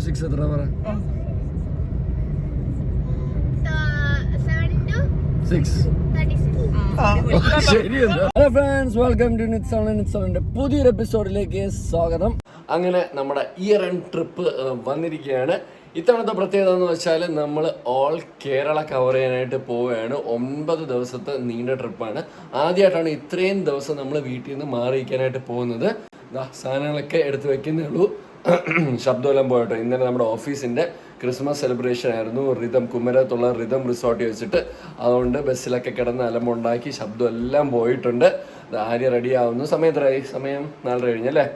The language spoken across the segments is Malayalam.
ഇന്റു സിക്സ് എത്ര പറ? ഫ്രണ്ട്സ് വെൽക്കം ടു പുതിയൊരു എപ്പിസോഡിലേക്ക് സ്വാഗതം. അങ്ങനെ നമ്മുടെ ഇയർ എൻഡ് ട്രിപ്പ് വന്നിരിക്കുകയാണ്. ഇത്തവണത്തെ പ്രത്യേകത എന്ന് വെച്ചാൽ നമ്മൾ ഓൾ കേരള കവർ ചെയ്യാനായിട്ട് പോവുകയാണ്. ഒൻപത് ദിവസത്തെ നീണ്ട ട്രിപ്പാണ് ആദ്യമായിട്ടാണ് ഇത്രയും ദിവസം നമ്മൾ വീട്ടിൽ നിന്ന് മാറിയിരിക്കാനായിട്ട് പോകുന്നത്. സാധനങ്ങളൊക്കെ എടുത്ത് വെക്കുന്നേ ഉള്ളൂ. ശബ്ദമെല്ലാം പോയിട്ടോ. ഇന്നലെ നമ്മുടെ ഓഫീസിന്റെ ക്രിസ്മസ് സെലിബ്രേഷൻ ആയിരുന്നു. റിതം കുമരത്തുള്ള റിതം റിസോർട്ട് വെച്ചിട്ട് അതുകൊണ്ട് ബസ്സിലൊക്കെ കിടന്ന് അലമ്പുണ്ടാക്കി ശബ്ദം എല്ലാം പോയിട്ടുണ്ട് ആര്യ റെഡി ആവുന്നു. സമയം നാലര കഴിഞ്ഞല്ലേ?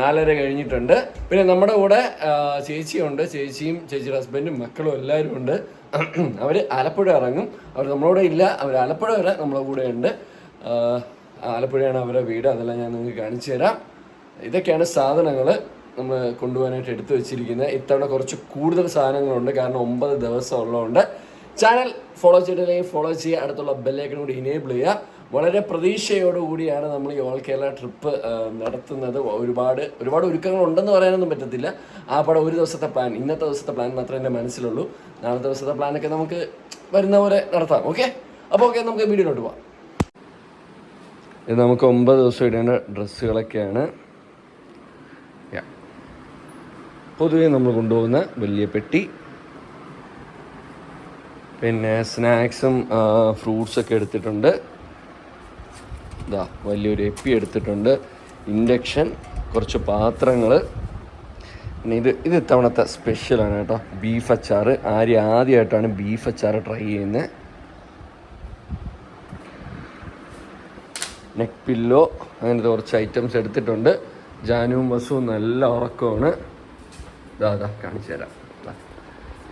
നാലര കഴിഞ്ഞിട്ടുണ്ട്. പിന്നെ നമ്മുടെ കൂടെ ചേച്ചിയുണ്ട്. ചേച്ചിയും ചേച്ചിയുടെ ഹസ്ബൻഡും മക്കളും എല്ലാവരും ഉണ്ട്. അവർ ആലപ്പുഴ ഇറങ്ങും. അവർ നമ്മളോടെ ഇല്ല. അവർ ആലപ്പുഴ വരെ നമ്മളെ കൂടെ ഉണ്ട് ആലപ്പുഴയാണ് അവരുടെ വീട്. അതെല്ലാം ഞാൻ നിങ്ങൾക്ക് കാണിച്ചു തരാം. ഇതൊക്കെയാണ് സാധനങ്ങൾ നമ്മൾ കൊണ്ടുപോകാനായിട്ട് എടുത്തു വെച്ചിരിക്കുന്നത്. ഇത്തവണ കുറച്ച് കൂടുതൽ സാധനങ്ങളുണ്ട്. കാരണം ഒമ്പത് ദിവസം ഉള്ളതുകൊണ്ട് ചാനൽ ഫോളോ ചെയ്തിട്ടില്ലെങ്കിൽ ഫോളോ ചെയ്യുക. അടുത്തുള്ള ബെല്ലേക്കൻ കൂടി ഇനേബിൾ ചെയ്യുക. വളരെ പ്രതീക്ഷയോടുകൂടിയാണ് നമ്മൾ ഈ ഓൾ കേരള ട്രിപ്പ് നടത്തുന്നത്. ഒരുപാട് ഒരുപാട് ഒരുക്കങ്ങൾ ഉണ്ടെന്ന് പറയാനൊന്നും പറ്റത്തില്ല. ആ പടം ഒരു ദിവസത്തെ പ്ലാൻ ഇന്നത്തെ ദിവസത്തെ പ്ലാൻ മാത്രമേ എന്റെ മനസ്സിലുള്ളൂ. നാളത്തെ ദിവസത്തെ പ്ലാനൊക്കെ നമുക്ക് വരുന്ന പോലെ നടത്താം. ഓക്കെ അപ്പോൾ ഓക്കെ നമുക്ക് വീഡിയോയിലോട്ട് പോവാം. ഇത് നമുക്ക് ഒമ്പത് ദിവസം ഇടേണ്ട ഡ്രസ്സുകളൊക്കെയാണ് പൊതുവേ നമ്മൾ കൊണ്ടുപോകുന്ന വലിയ പെട്ടി. പിന്നെ സ്നാക്സും ഫ്രൂട്ട്സൊക്കെ എടുത്തിട്ടുണ്ട്. ഇതാ വലിയൊരു എപ്പി എടുത്തിട്ടുണ്ട്. ഇൻഡക്ഷൻ കുറച്ച് പാത്രങ്ങൾ പിന്നെ ഇത് ഇത് ഇത്തവണത്തെ സ്പെഷ്യലാണ് കേട്ടോ. ബീഫ് അച്ചാർ ആര് ആദ്യമായിട്ടാണ് ബീഫ് അച്ചാർ ട്രൈ ചെയ്യുന്നത് നെക്ക് പില്ലോ അങ്ങനത്തെ കുറച്ച് ഐറ്റംസ് എടുത്തിട്ടുണ്ട്. ജാനുവും ബസ്സും നല്ല ഉറക്കമാണ്. ഇതാ അതാ കാണിച്ചു തരാം. ദാ.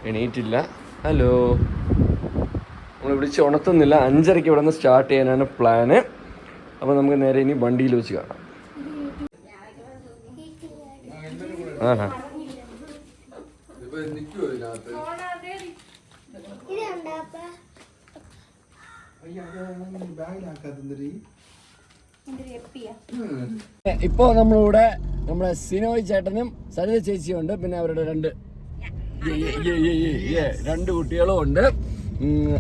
എണീറ്റില്ല. ഹലോ. നമ്മൾ വിളിച്ച് ഉണർത്തുന്നില്ല. അഞ്ചരയ്ക്ക് ഇവിടെ നിന്ന് സ്റ്റാർട്ട് ചെയ്യാനാണ് പ്ലാന്. അപ്പോൾ നമുക്ക് നേരെ ഇനി വണ്ടിയിൽ വെച്ച് കാണാം ആഹാ ഇപ്പോൾ നമ്മളിവിടെ നമ്മുടെ സിനോയ് ചേട്ടനും സരിത ചേച്ചിയും ഉണ്ട്. പിന്നെ അവരുടെ രണ്ട് രണ്ട് കുട്ടികളും ഉണ്ട്.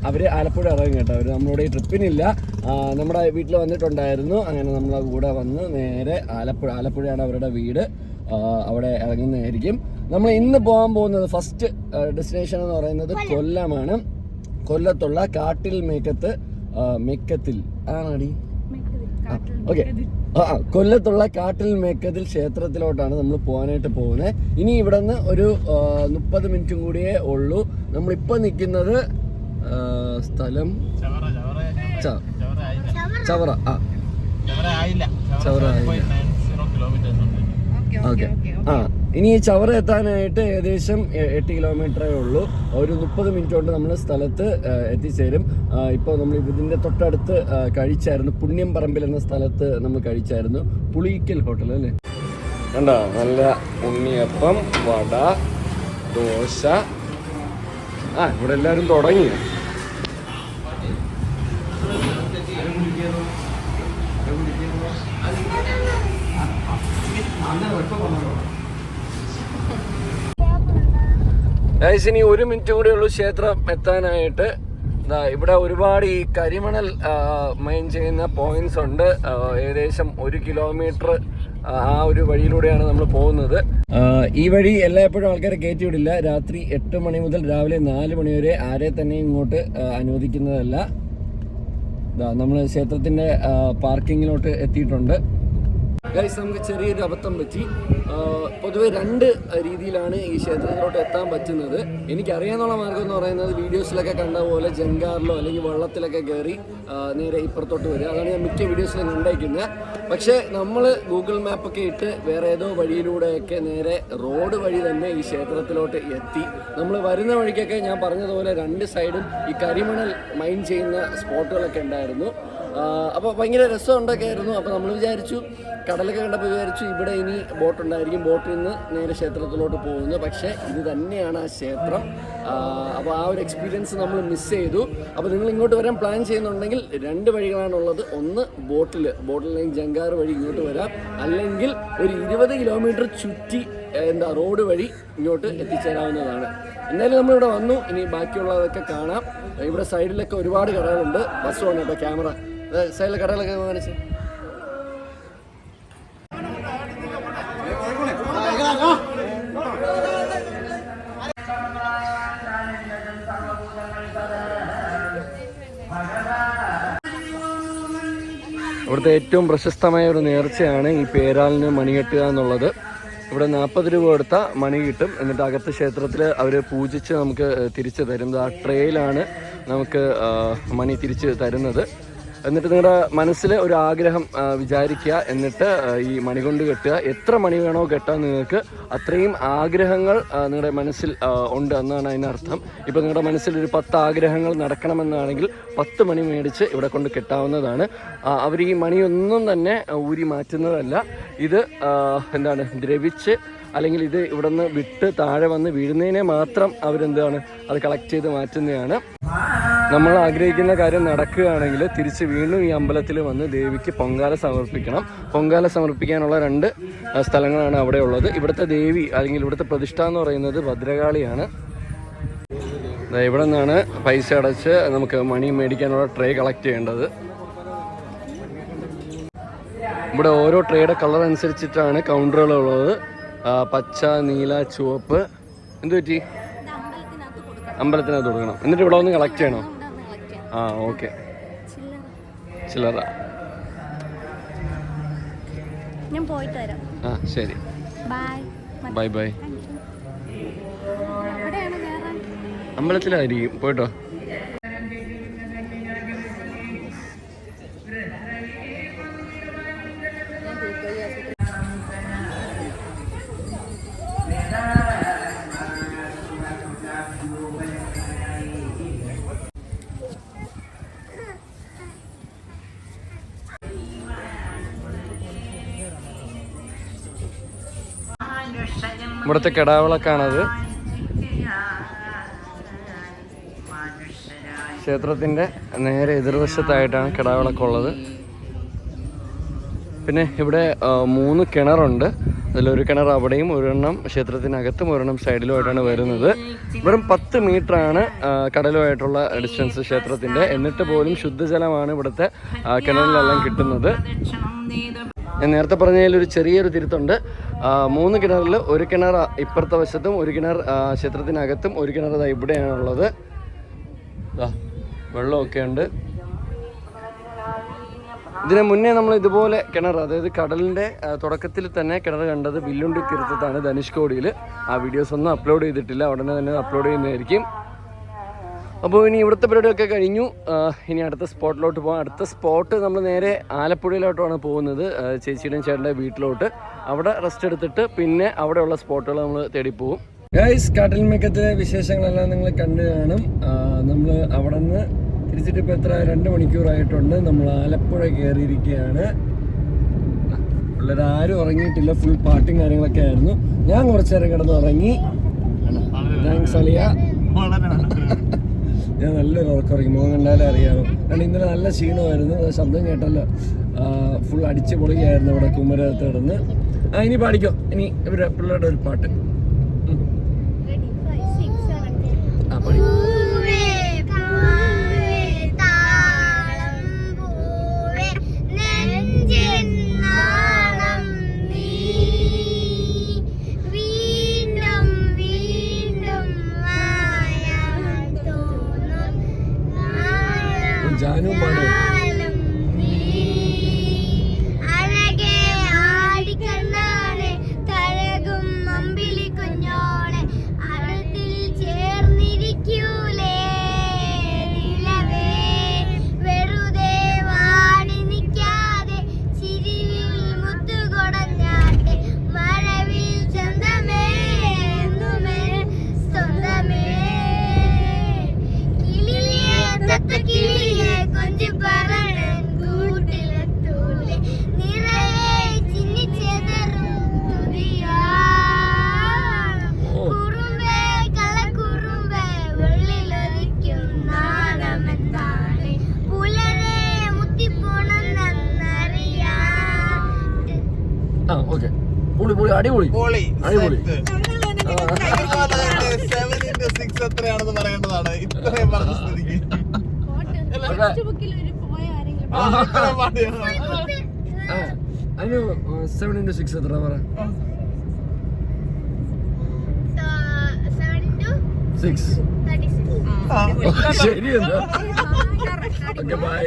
അവർ ആലപ്പുഴ ഇറങ്ങി കേട്ടോ. അവർ നമ്മളുടെ ഈ ട്രിപ്പിനില്ല. നമ്മുടെ വീട്ടിൽ വന്നിട്ടുണ്ടായിരുന്നു. അങ്ങനെ നമ്മളെ കൂടെ വന്ന് നേരെ ആലപ്പുഴ ആലപ്പുഴയാണ് അവരുടെ വീട്. അവിടെ ഇറങ്ങുന്നതായിരിക്കും. നമ്മൾ ഇന്ന് പോകാൻ പോകുന്നത് ഫസ്റ്റ് ഡെസ്റ്റിനേഷൻ എന്ന് പറയുന്നത് കൊല്ലമാണ്. കൊല്ലത്തുള്ള കാട്ടിൽ മേക്കത്ത് മേക്കത്തിൽ. ആണടി? ഓക്കെ. ആ കൊല്ലത്തുള്ള കാട്ടിൽ മേക്കതിൽ ക്ഷേത്രത്തിലോട്ടാണ് നമ്മൾ പോകാനായിട്ട് പോകുന്നത് ഇനി ഇവിടെ നിന്ന് ഒരു മുപ്പത് മിനിറ്റും കൂടിയേ ഉള്ളൂ. നമ്മളിപ്പോൾ നിൽക്കുന്നത് സ്ഥലം ചവറ ആ. ചവറ ആയില്ല. ചവറ ആയില്ല. ഓക്കെ ആ. ഇനി ഈ ചവറ എത്താനായിട്ട് ഏകദേശം എട്ട് കിലോമീറ്ററേ ഉള്ളൂ ഒരു മുപ്പത് മിനിറ്റ് കൊണ്ട് നമ്മൾ സ്ഥലത്ത് എത്തിച്ചേരും ഇപ്പോൾ നമ്മൾ ഇതിന്റെ തൊട്ടടുത്ത് കഴിച്ചായിരുന്നു പുണ്യം പറമ്പിൽ എന്ന സ്ഥലത്ത് നമ്മൾ കഴിച്ചായിരുന്നു പുളിക്കൽ ഹോട്ടൽ അല്ലേ കണ്ടോ നല്ല ഉണ്ണിയപ്പം വട ദോശ ആ ഇവിടെ എല്ലാവരും തുടങ്ങി ഗൈസ് ഇനി ഒരു മിനിറ്റ് കൂടെ ഉള്ളൂ ക്ഷേത്രം എത്താനായിട്ട്. ഇവിടെ ഒരുപാട് ഈ കരിമണൽ മൈൻ ചെയ്യുന്ന പോയിന്റ്സ് ഉണ്ട്. ഏകദേശം ഒരു കിലോമീറ്റർ ആ ഒരു വഴിയിലൂടെയാണ് നമ്മൾ പോകുന്നത്. ഈ വഴി എല്ലായ്പ്പോഴും ആൾക്കാരെ കയറ്റി വിടില്ല രാത്രി എട്ട് മണി മുതൽ രാവിലെ നാല് മണി വരെ ആരെ തന്നെ ഇങ്ങോട്ട് അനുവദിക്കുന്നതല്ല. നമ്മൾ ക്ഷേത്രത്തിന്റെ പാർക്കിങ്ങിലോട്ട് എത്തിയിട്ടുണ്ട്. ഗൈസ് നമുക്ക് ചെറിയൊരു അബദ്ധം പറ്റി. പൊതുവെ രണ്ട് രീതിയിലാണ് ഈ ക്ഷേത്രത്തിലോട്ട് എത്താൻ പറ്റുന്നത്. എനിക്കറിയാന്നുള്ള മാർഗം എന്ന് പറയുന്നത് വീഡിയോസിലൊക്കെ കണ്ട പോലെ ജങ്കാറിലോ അല്ലെങ്കിൽ വെള്ളത്തിലൊക്കെ കയറി നേരെ ഇപ്പുറത്തോട്ട് വരിക. അതാണ് ഞാൻ മിക്ക വീഡിയോസിലും കണ്ടേക്കുന്നത്. പക്ഷേ നമ്മൾ ഗൂഗിൾ മാപ്പൊക്കെ ഇട്ട് വേറെ ഏതോ വഴിയിലൂടെയൊക്കെ നേരെ റോഡ് വഴി തന്നെ ഈ ക്ഷേത്രത്തിലോട്ട് എത്തി. നമ്മൾ വരുന്ന വഴിക്കൊക്കെ ഞാൻ പറഞ്ഞതുപോലെ രണ്ട് സൈഡും ഈ കരിമണൽ മൈൻ ചെയ്യുന്ന സ്പോട്ടുകളൊക്കെ ഉണ്ടായിരുന്നു. അപ്പോൾ ഭയങ്കര രസമുണ്ടൊക്കെ ആയിരുന്നു അപ്പോൾ നമ്മൾ വിചാരിച്ചു കടലൊക്കെ കണ്ടപ്പോൾ വിചാരിച്ചു ഇവിടെ ഇനി ബോട്ട് ഉണ്ടായിരിക്കും. ബോട്ടിൽ നിന്ന് നേരെ ക്ഷേത്രത്തിലോട്ട് പോകുന്നു. പക്ഷേ ഇത് തന്നെയാണ് ആ ക്ഷേത്രം. അപ്പോൾ ആ ഒരു എക്സ്പീരിയൻസ് നമ്മൾ മിസ് ചെയ്തു. അപ്പോൾ നിങ്ങൾ ഇങ്ങോട്ട് വരാൻ പ്ലാൻ ചെയ്യുന്നുണ്ടെങ്കിൽ രണ്ട് വഴികളാണുള്ളത്. ഒന്ന് ബോട്ടിൽ ബോട്ടിൽ അല്ലെങ്കിൽ ജങ്കാർ വഴി ഇങ്ങോട്ട് വരാം. അല്ലെങ്കിൽ ഒരു ഇരുപത് കിലോമീറ്റർ ചുറ്റി എന്താ റോഡ് വഴി ഇങ്ങോട്ട് എത്തിച്ചേരാവുന്നതാണ്. എന്തായാലും നമ്മളിവിടെ വന്നു. ഇനി ബാക്കിയുള്ളതൊക്കെ കാണാം. ഇവിടെ സൈഡിലൊക്കെ ഒരുപാട് കടകളുണ്ട്. ബസ് വന്നു കേട്ടോ ക്യാമറ. സൈഡിലെ കടകളൊക്കെ കാണിച്ച്. ഇവിടുത്തെ ഏറ്റവും പ്രശസ്തമായ ഒരു നേർച്ചയാണ് ഈ പേരാലിന് മണി കെട്ടുക എന്നുള്ളത്. ഇവിടെ നാൽപ്പത് രൂപ കൊടുത്ത മണി കിട്ടും. എന്നിട്ട് അകത്ത് ക്ഷേത്രത്തിൽ അവർ പൂജിച്ച് നമുക്ക് തിരിച്ചു തരുന്നത് ആ ട്രേയിലാണ് നമുക്ക് മണി തിരിച്ച് തരുന്നത്. എന്നിട്ട് നിങ്ങളുടെ മനസ്സിൽ ഒരു ആഗ്രഹം വിചാരിക്കുക എന്നിട്ട് ഈ മണി കൊണ്ട് കെട്ടുക. എത്ര മണി വേണോ കെട്ടാൻ നിങ്ങൾക്ക് അത്രയും ആഗ്രഹങ്ങൾ നിങ്ങളുടെ മനസ്സിൽ ഉണ്ട് എന്നാണ് അതിനർത്ഥം ഇപ്പോൾ നിങ്ങളുടെ മനസ്സിൽ ഒരു പത്ത് ആഗ്രഹങ്ങൾ നടക്കണമെന്നാണെങ്കിൽ പത്ത് മണി മേടിച്ച് ഇവിടെ കൊണ്ട് കെട്ടാവുന്നതാണ്. അവർ ഈ മണിയൊന്നും തന്നെ ഊരി മാറ്റുന്നതല്ല. ഇത് എന്താണ് ദ്രവിച്ച് അല്ലെങ്കിൽ ഇത് ഇവിടെ നിന്ന് വിട്ട് താഴെ വന്ന് വീഴുന്നതിനെ മാത്രം അവരെന്താണ് അത് കളക്ട് ചെയ്ത് മാറ്റുന്നതാണ്. നമ്മൾ ആഗ്രഹിക്കുന്ന കാര്യം നടക്കുകയാണെങ്കിൽ തിരിച്ച് വീണ്ടും ഈ അമ്പലത്തിൽ വന്ന് ദേവിക്ക് പൊങ്കാല സമർപ്പിക്കണം. പൊങ്കാല സമർപ്പിക്കാനുള്ള രണ്ട് സ്ഥലങ്ങളാണ് അവിടെ ഉള്ളത്. ഇവിടുത്തെ ദേവി അല്ലെങ്കിൽ ഇവിടുത്തെ പ്രതിഷ്ഠ എന്ന് പറയുന്നത് ഭദ്രകാളിയാണ്. ഇവിടെ നിന്നാണ് പൈസ അടച്ച് നമുക്ക് മണി മേടിക്കാനുള്ള ട്രേ കളക്ട് ചെയ്യേണ്ടത്. ഇവിടെ ഓരോ ട്രേയുടെ കളർ അനുസരിച്ചിട്ടാണ് കൗണ്ടറുകൾ ഉള്ളത്. ആ, പച്ച നീല ചുവപ്പ്. എന്ത് പറ്റി? അമ്പലത്തിനകത്ത് കൊടുക്കണം. എന്നിട്ട് ഇവിടെ ഒന്ന് കളക്ട് ചെയ്യണോ? ആ ഓക്കെ ചില്ലറ. ഞാൻ പോയിട്ട് വരാം. ആ ശരി. ബൈ ബൈ അമ്പലത്തിലായിരിക്കും. പോയിട്ടോ? ഇവിടുത്തെ കിടാവിളക്കാണത്. ക്ഷേത്രത്തിന്റെ നേരെ എതിർവശത്തായിട്ടാണ് കിടാവിളക്കുള്ളത്. പിന്നെ ഇവിടെ മൂന്ന് കിണറുണ്ട്. അതിലൊരു കിണർ അവിടെയും ഒരെണ്ണം ക്ഷേത്രത്തിനകത്തും ഒരെണ്ണം സൈഡിലുമായിട്ടാണ് വരുന്നത്. വെറും പത്ത് ആണ് കടലുമായിട്ടുള്ള ഡിസ്റ്റൻസ് ക്ഷേത്രത്തിന്റെ എന്നിട്ട് പോലും ശുദ്ധജലമാണ് ഇവിടുത്തെ കിണറിലെല്ലാം കിട്ടുന്നത്. ഞാൻ നേരത്തെ പറഞ്ഞതിൽ ഒരു ചെറിയൊരു തിരുത്തുണ്ട്. മൂന്ന് കിണറിൽ ഒരു കിണർ ഇപ്പുറത്തെ വശത്തും ഒരു കിണർ ക്ഷേത്രത്തിനകത്തും ഒരു കിണർ ഇവിടെയാണുള്ളത്. വെള്ളമൊക്കെ ഉണ്ട് ഇതിന് മുന്നേ നമ്മൾ ഇതുപോലെ കിണർ അതായത് കടലിന്റെ തുടക്കത്തിൽ തന്നെ കിണർ കണ്ടത് വില്ലുണ്ടി തീർത്ഥത്താണ് ധനുഷ്കോടിയിൽ ആ വീഡിയോസ് ഒന്നും അപ്ലോഡ് ചെയ്തിട്ടില്ല. ഉടനെ തന്നെ അപ്ലോഡ് ചെയ്യുന്നതായിരിക്കും. അപ്പോൾ ഇനി ഇവിടുത്തെ പരിപാടിയൊക്കെ കഴിഞ്ഞു. ഇനി അടുത്ത സ്പോട്ടിലോട്ട് പോകാം അടുത്ത സ്പോട്ട് നമ്മൾ നേരെ ആലപ്പുഴയിലോട്ടാണ് പോകുന്നത്. ചേച്ചിയുടെയും ചേട്ടന്റെ വീട്ടിലോട്ട്. അവിടെ റെസ്റ്റ് എടുത്തിട്ട് പിന്നെ അവിടെയുള്ള സ്പോട്ടുകൾ നമ്മൾ തേടി പോകും ഗൈസ് കാട്ടിൽ മിക്കത്തിലെ വിശേഷങ്ങളെല്ലാം നിങ്ങൾ കണ്ടു കാണും. നമ്മൾ അവിടെ നിന്ന് തിരിച്ചിട്ട് ഇപ്പോൾ എത്ര? രണ്ട് മണിക്കൂറായിട്ടുണ്ട്. നമ്മൾ ആലപ്പുഴ കയറിയിരിക്കുകയാണ് പിള്ളേരാരും ഉറങ്ങിയിട്ടില്ല. ഫുൾ പാട്ടും കാര്യങ്ങളൊക്കെ ആയിരുന്നു. ഞാൻ കുറച്ച് നേരം കിടന്ന് ഉറങ്ങി താങ്ക്സ് അലിയ ഞാൻ നല്ലൊരു ഉറക്കറങ്ങി മുഖം കണ്ടാലേ അറിയാമോ കാരണം ഇന്നലെ നല്ല ക്ഷീണമായിരുന്നു. ശബ്ദം കേട്ടല്ലോ. ഫുൾ അടിച്ച് പൊളിയായിരുന്നു ഇവിടെ കുമരകത്ത് കിടന്ന്. ആ ഇനി പാടിക്കോ. ഇനി ഇവരുടെ പിള്ളേരുടെ ഒരു പാട്ട്. ആ പാടി. അടിപൊളി. പൊളി അടിപൊളി. സെവൻ ഇന്റു സിക്സ് എത്രയാണെന്ന് പറയേണ്ടതാണ്. ഇത്രയും പറഞ്ഞ സ്ഥിതിക്ക്. അതിന് സെവൻ ഇന്റു സിക്സ് എത്ര പറ? സിക്സ്. ശരി എന്നാ ഓക്കെ ബൈ